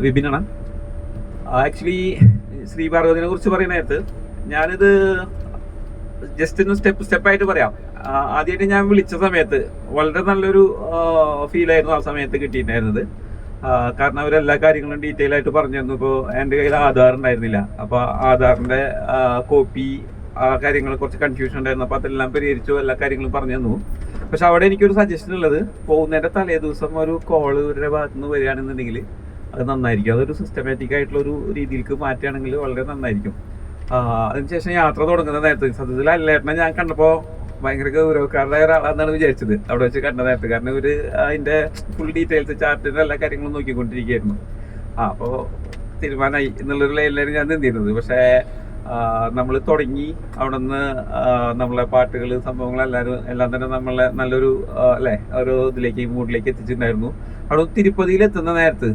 വിപിനാണ്. Actually Shri ഭാർഗവതിനെ കുറിച്ച് പറയുന്ന നേരത്ത് ഞാനിത് ജസ്റ്റ് ഒന്ന് സ്റ്റെപ്പ് സ്റ്റെപ്പായിട്ട് പറയാം. ആദ്യമായിട്ട് ഞാൻ വിളിച്ച സമയത്ത് വളരെ നല്ലൊരു ഫീൽ ആയിരുന്നു ആ സമയത്ത് കിട്ടിയിട്ടുണ്ടായിരുന്നത്. കാരണം അവരെല്ലാ കാര്യങ്ങളും ഡീറ്റെയിൽ ആയിട്ട് പറഞ്ഞു തന്നു ഇപ്പോൾ എന്റെ കയ്യിൽ ആധാർ ഉണ്ടായിരുന്നില്ല. അപ്പോൾ ആധാറിന്റെ കോപ്പി ആ കാര്യങ്ങൾ കുറച്ച് കൺഫ്യൂഷൻ ഉണ്ടായിരുന്നു. അപ്പോൾ അതെല്ലാം പരിഹരിച്ചു എല്ലാ കാര്യങ്ങളും പറഞ്ഞു തന്നു. പക്ഷെ അവിടെ എനിക്കൊരു സജഷൻ ഉള്ളത് പോകുന്നതിന്റെ തലേ ദിവസം ഒരു കോൾ ഇവരുടെ ഭാഗത്തുനിന്ന് വരികയാണെന്നുണ്ടെങ്കിൽ അത് നന്നായിരിക്കും. അതൊരു സിസ്റ്റമാറ്റിക് ആയിട്ടുള്ള ഒരു രീതിയിലേക്ക് മാറ്റുകയാണെങ്കിൽ വളരെ നന്നായിരിക്കും. അതിനുശേഷം യാത്ര തുടങ്ങുന്ന നേരത്തെ സത്യത്തിൽ അല്ലേട്ടനെ ഞാൻ കണ്ടപ്പോൾ ഭയങ്കര ഗൗരവക്കാരുടെ ഒരാളാണെന്നാണ് വിചാരിച്ചത്. അവിടെ വെച്ച് കണ്ട നേരത്തെ. കാരണം ഇവർ അതിന്റെ ഫുൾ ഡീറ്റെയിൽസ് ചാർട്ടിന്റെ എല്ലാ കാര്യങ്ങളും നോക്കിക്കൊണ്ടിരിക്കുകയായിരുന്നു. ആ അപ്പോൾ തീരുമാനമായി എന്നുള്ളൊരു ലൈനിലാണ് ഞാൻ നിന്നിരുന്നത്. പക്ഷേ നമ്മൾ തുടങ്ങി അവിടെ നിന്ന് നമ്മളെ പാട്ടുകൾ സംഭവങ്ങൾ എല്ലാവരും എല്ലാം തന്നെ നമ്മളെ നല്ലൊരു അല്ലേ ഒരു ഇതിലേക്ക് മൂഡിലേക്ക് എത്തിച്ചിട്ടുണ്ടായിരുന്നു. അവിടെ തിരുപ്പതിയിൽ എത്തുന്ന നേരത്ത്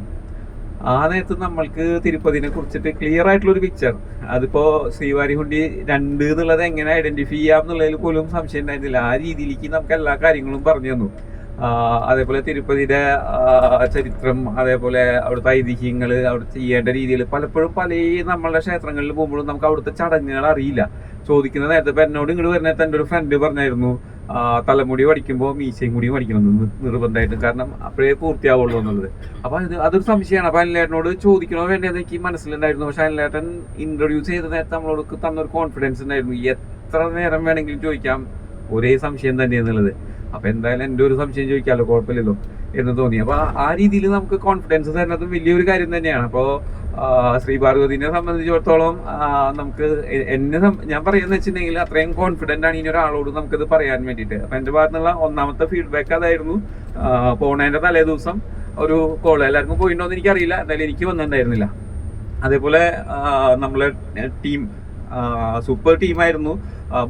ആ നേരത്ത് നമ്മൾക്ക് തിരുപ്പതിനെ കുറിച്ചിട്ട് ക്ലിയർ ആയിട്ടുള്ള ഒരു പിക്ചർ അതിപ്പോ ശ്രീവാരിഹുണ്ടി രണ്ട് എന്നുള്ളത് എങ്ങനെ ഐഡന്റിഫൈ ചെയ്യാം എന്നുള്ളതിൽ പോലും സംശയം ഉണ്ടായിരുന്നില്ല. ആ രീതിയിലേക്ക് നമുക്ക് എല്ലാ കാര്യങ്ങളും പറഞ്ഞു തന്നു. അതേപോലെ തിരുപ്പതിയുടെ ചരിത്രം അതേപോലെ അവിടുത്തെ ഐതിഹ്യങ്ങൾ അവിടെ ചെയ്യേണ്ട രീതിയിൽ പലപ്പോഴും പല നമ്മളുടെ ക്ഷേത്രങ്ങളിൽ പോകുമ്പോഴും നമുക്ക് അവിടുത്തെ ചടങ്ങുകൾ അറിയില്ല. ചോദിക്കുന്ന നേരത്തെ ഇപ്പം എന്നോട് ഇങ്ങോട്ട് വരുന്ന നേരത്തെ എന്റെ ഒരു ഫ്രണ്ട് പറഞ്ഞായിരുന്നു തലമുടി പഠിക്കുമ്പോൾ മീശയും കൂടി പഠിക്കണം നിർബന്ധമായിട്ടും. കാരണം അപ്പോഴേ പൂർത്തിയാവുള്ളൂ എന്നുള്ളത്. അപ്പം ഇത് അതൊരു സംശയമാണ്. അപ്പം അനിലേട്ടനോട് ചോദിക്കണോ വേണ്ടതെന്ന് എനിക്ക് മനസ്സിലുണ്ടായിരുന്നു. പക്ഷെ അനിലേട്ടൻ ഇൻട്രൊഡ്യൂസ് ചെയ്ത നേരത്തെ നമ്മളോട് തന്നൊരു കോൺഫിഡൻസ് ഉണ്ടായിരുന്നു. എത്ര നേരം വേണമെങ്കിലും ചോദിക്കാം ഒരേ സംശയം തന്നെ എന്നുള്ളത്. അപ്പൊ എന്തായാലും എന്റെ ഒരു സംശയം ചോദിക്കാമല്ലോ കുഴപ്പമില്ലല്ലോ എന്ന് തോന്നി. അപ്പൊ ആ- രീതിയിൽ നമുക്ക് കോൺഫിഡൻസ് തരുന്നത് വലിയൊരു കാര്യം തന്നെയാണ്. അപ്പോ ശ്രീ ഭാർഗവതിനെ സംബന്ധിച്ചിടത്തോളം നമുക്ക് എന്നെ ഞാൻ പറയുന്ന വെച്ചിട്ടുണ്ടെങ്കിൽ അത്രയും കോൺഫിഡന്റ് ആണ് ഇനി ഒരാളോട് നമുക്കിത് പറയാൻ വേണ്ടിയിട്ട്. അപ്പൊ എന്റെ ഭാഗത്തുനിന്നുള്ള ഒന്നാമത്തെ ഫീഡ്ബാക്ക് അതായിരുന്നു പോണേന്റെ തലേ ദിവസം ഒരു കോൾ എല്ലാവർക്കും പോയിട്ടുണ്ടോ എന്ന് എനിക്കറിയില്ല. എന്തായാലും എനിക്ക് വന്നിട്ടുണ്ടായിരുന്നില്ല. അതേപോലെ നമ്മളെ ടീം സൂപ്പർ ടീമായിരുന്നു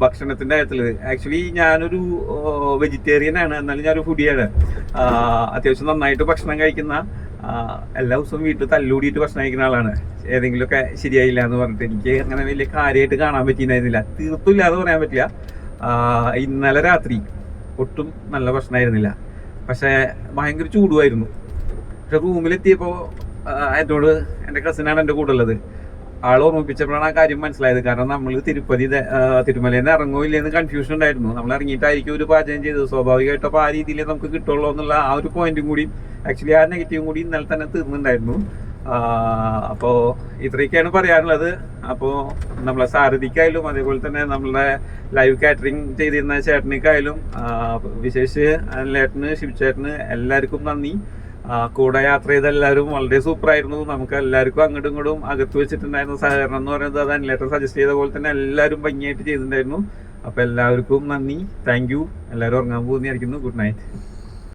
ഭക്ഷണത്തിന്റെ കാര്യത്തിൽ ആക്ച്വലി ഞാനൊരു വെജിറ്റേറിയൻ ആണ്. എന്നാലും ഞാനൊരു ഫുഡിയാണ് അത്യാവശ്യം നന്നായിട്ട് ഭക്ഷണം കഴിക്കുന്ന എല്ലാ ദിവസവും വീട്ടിൽ തല്ലൂടിയിട്ട് ഭക്ഷണം കഴിക്കുന്ന ആളാണ്. ഏതെങ്കിലുമൊക്കെ ശരിയായില്ല എന്ന് പറഞ്ഞിട്ട് എനിക്ക് അങ്ങനെ വലിയ കാര്യമായിട്ട് കാണാൻ പറ്റിയില്ല തീർത്തില്ല എന്ന് പറയാൻ പറ്റില്ല. ഇന്നലെ രാത്രി ഒട്ടും നല്ല ഭക്ഷണമായിരുന്നില്ല. പക്ഷേ ഭയങ്കര ചൂടുമായിരുന്നു. പക്ഷെ റൂമിലെത്തിയപ്പോൾ എന്നോട് എന്റെ കസിനാണ് എന്റെ കൂടെ ഉള്ളത്. ആൾ ഓർമ്മിപ്പിച്ചപ്പോഴാണ് ആ കാര്യം മനസ്സിലായത്. കാരണം നമ്മൾ തിരുപ്പതി തിരുമലയിൽ നിന്ന് ഇറങ്ങോ ഇല്ലെന്ന് കൺഫ്യൂഷൻ ഉണ്ടായിരുന്നു. നമ്മൾ ഇറങ്ങിയിട്ടായിരിക്കും ഒരു പാചകം ചെയ്തത്. സ്വാഭാവികമായിട്ടും അപ്പോൾ ആ രീതിയിലേ നമുക്ക് കിട്ടുള്ളൂ എന്നുള്ള ആ ഒരു പോയിന്റും കൂടി ആക്ച്വലി ആ നെഗറ്റീവും കൂടി ഇന്നലെ തന്നെ തീർന്നുണ്ടായിരുന്നു അപ്പോൾ ഇത്രയൊക്കെയാണ് പറയാനുള്ളത്. അപ്പോൾ നമ്മളെ സാരഥിക്കായാലും അതേപോലെ തന്നെ നമ്മളുടെ ലൈവ് കാറ്ററിംഗ് ചെയ്തിരുന്ന ചേട്ടനിക്കായാലും വിശേഷിച്ച് അനിലേട്ടന് ശിവചേട്ടന് എല്ലാവർക്കും നന്ദി. കൂടെ യാത്ര ചെയ്ത എല്ലാവരും വളരെ സൂപ്പർ ആയിരുന്നു. നമുക്ക് എല്ലാവർക്കും അങ്ങോട്ടും ഇങ്ങോട്ടും അകത്ത് വെച്ചിട്ടുണ്ടായിരുന്ന സഹകരണം എന്ന് പറയുന്നത് അത് അനിലേട്ടൻ സജസ്റ്റ് ചെയ്ത പോലെ തന്നെ എല്ലാവരും ഭംഗിയായിട്ട് ചെയ്തിട്ടുണ്ടായിരുന്നു. അപ്പൊ എല്ലാവർക്കും നന്ദി. താങ്ക് യു എല്ലാവരും ഉറങ്ങാൻ പോകുന്നതായിരിക്കുന്നു ഗുഡ് നൈറ്റ്